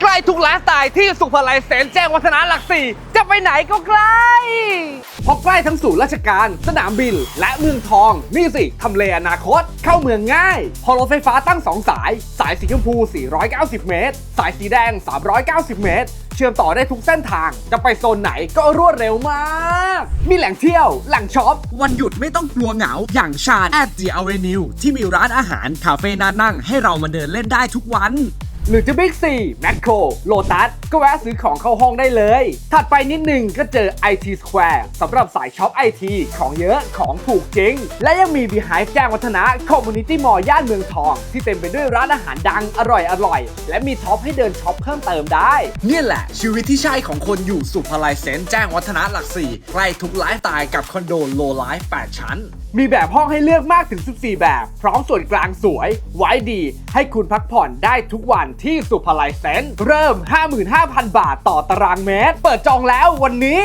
ใกล้ทุกไลฟ์สไตล์ที่สุภาลัยเสนแจ้งวัฒนะหลักสี่จะไปไหนก็ใกล้เพราะใกล้ทั้งศูนย์ราชการ สนามบิน และเมืองทอง นี่สิทำเลอนาคต เข้าเมืองง่าย พอรถไฟฟ้าตั้ง 2 สาย สายสีชมพู 490 เมตร สายสีแดง 390 เมตร เชื่อมต่อได้ทุกเส้นทาง จะไปโซนไหนก็รวดเร็วมาก มีแหล่งเที่ยว แหล่งช็อป วันหยุดไม่ต้องกลัวเหงา อย่างชาญ at the avenue ที่มีร้านอาหาร คาเฟ่น่านั่งให้เรามาเดินเล่นได้ทุกวัน หรือจะบิ๊กซีแมคโครโลตัสก็แวะซื้อของเข้าห้องได้เลย ถัดไปนิดหนึ่งก็เจอ IT Square สำหรับสายช็อปไอทีของเยอะของถูกจริง และยังมี Behind แจ้งวัฒนะ Community Mall ย่านเมืองทอง ที่เต็มไปด้วยร้านอาหารดังอร่อยอร่อย และมีท็อปให้เดินช็อปเพิ่มเติมได้ เนี่ยแหละ ชีวิตที่ใช่ของคนอยู่สุภาลัยเซนต์แจ้งวัฒนะหลักสี่ใกล้ทุกไลฟ์สไตล์กับคอนโดโลไลฟ์8ชั้น มีแบบห้องให้เลือกมากถึง 14 แบบ พร้อมส่วนกลางสวย ไว้ดี ให้คุณพักผ่อนได้ทุกวันที่สุภาลัยเซนเริ่ม 55,000 บาทต่อตารางเมตร เปิดจองแล้ววันนี้